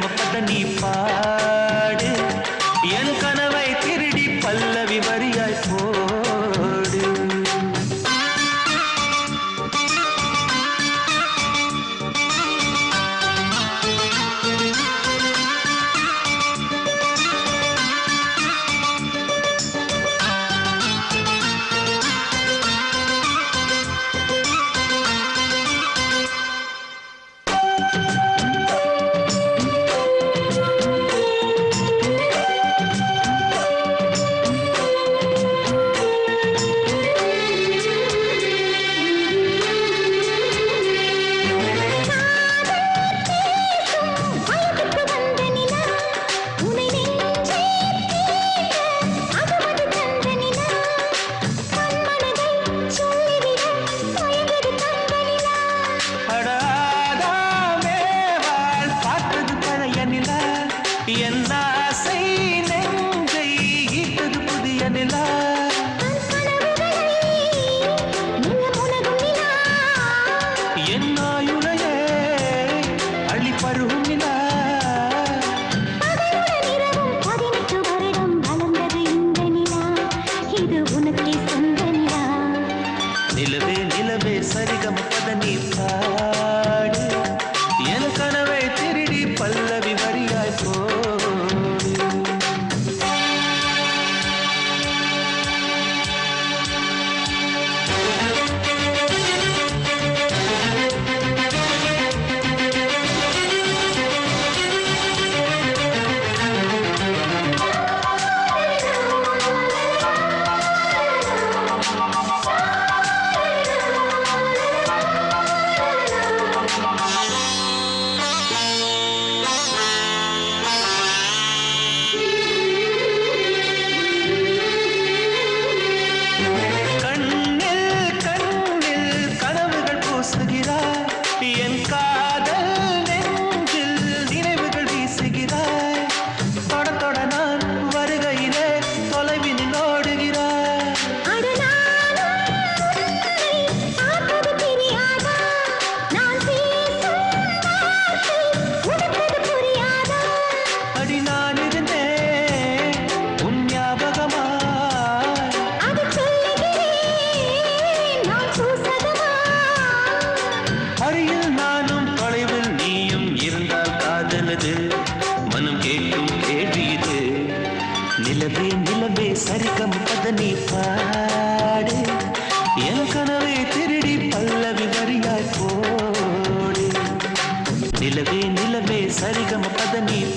మదనీ పా என்ன மனம் கேட்கும் கேள்வி இது. நிலவே நிலவே சரிகம் பதனி பாடு. என் கனவை திருடி பல்லவி வரியாய் போடு. நிலவே நிலவே சரிகம் பதனி